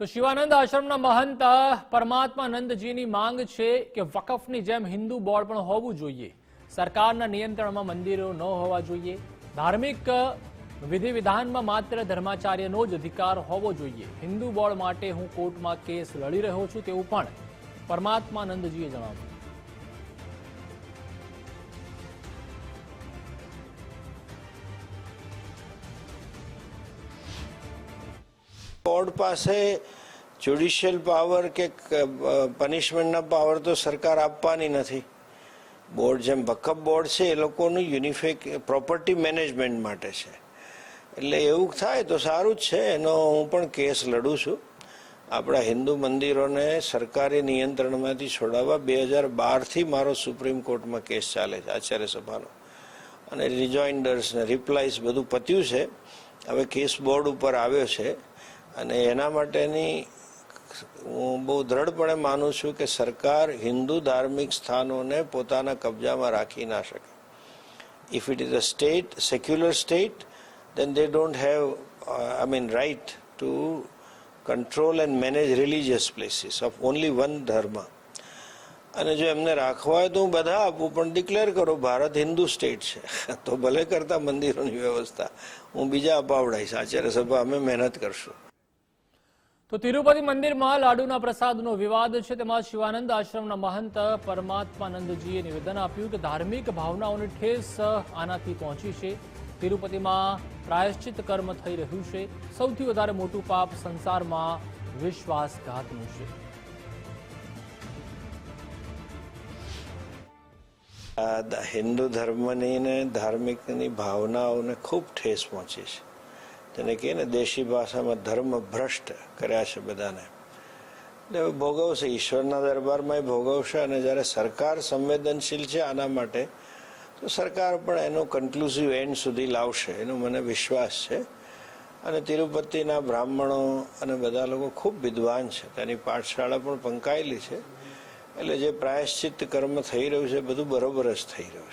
તો શિવાનંદ આશ્રમના મહંત પરમાત્માનંદજીની માંગ છે કે વકફની જેમ હિન્દુ બોર્ડ પણ હોવું જોઈએ. સરકારના નિયંત્રણમાં મંદિરો ન હોવા જોઈએ. ધાર્મિક વિધિ વિધાનમાં માત્ર ધર્માચાર્યનો જ અધિકાર હોવો જોઈએ. હિન્દુ બોર્ડ માટે હું કોર્ટમાં કેસ લડી રહ્યો છું તેવું પણ પરમાત્માનંદજીએ જણાવ્યું. બોર્ડ પાસે જ્યુડિશિયલ પાવર કે પનિશમેન્ટના પાવર તો સરકાર આપવાની નથી. બોર્ડ જેમ ભક્કપ બોર્ડ છે, એ લોકોનું યુનિફેક પ્રોપર્ટી મેનેજમેન્ટ માટે છે. એટલે એવું થાય તો સારું જ છે. એનો હું પણ કેસ લડું છું. આપણા હિન્દુ મંદિરોને સરકારી નિયંત્રણમાંથી છોડાવવા બે હજાર બારથી મારો સુપ્રીમ કોર્ટમાં કેસ ચાલે છે આચાર્ય સભાનો અને રિજોઇન્ડર્સ ને રિપ્લાયસ બધું પત્યું છે. હવે કેસ બોર્ડ ઉપર આવ્યો છે. અને એના માટેની હું બહુ દ્રઢપણે માનું છું કે સરકાર હિન્દુ ધાર્મિક સ્થાનોને પોતાના કબજામાં રાખી ના શકે. If it is a state secular state then they don't have I mean right to control and manage religious places of only one dharma અને જો એમને રાખવા હોય તો હું બધા આપું, પણ ડિક્લેર કરો, ભારત હિન્દુ સ્ટેટ છે. તો ભલે કરતા મંદિરોની વ્યવસ્થા. હું બીજા અપાવડાઈશ. આચાર્ય સભા અમે મહેનત કરશું. તો તિરુપતિ મંદિરમાં લાડુના પ્રસાદનો વિવાદ છે. તેમાં શિવાનંદ આશ્રમના મહંત પરમાત્માનંદજીએ નિવેદન આપ્યું કે ધાર્મિક ભાવનાઓની ઠેસ આનાથી પહોંચી છે. તિરુપતિમાં પ્રાયશ્ચિત કર્મ થઈ રહ્યું છે. સૌથી વધારે મોટું પાપ સંસારમાં વિશ્વાસઘાતનું છે. હિન્દુ ધર્મની ને ધાર્મિકની ભાવનાઓને ખૂબ ઠેસ પહોંચી છે. તેને કહે ને, દેશી ભાષામાં ધર્મ ભ્રષ્ટ કર્યા છે બધાને. એટલે ભોગવશે ઈશ્વરના દરબારમાં ભોગવશે અને જ્યારે સરકાર સંવેદનશીલ છે આના માટે, તો સરકાર પણ એનો કન્ક્લુઝિવ એન્ડ સુધી લાવશે, એનો મને વિશ્વાસ છે. અને તિરુપતિના બ્રાહ્મણો અને બધા લોકો ખૂબ વિદ્વાન છે, તેની પાઠશાળા પણ પંકાયેલી છે. એટલે જે પ્રાયશ્ચિત કર્મ થઈ રહ્યું છે બધું બરોબર જ થઈ રહ્યું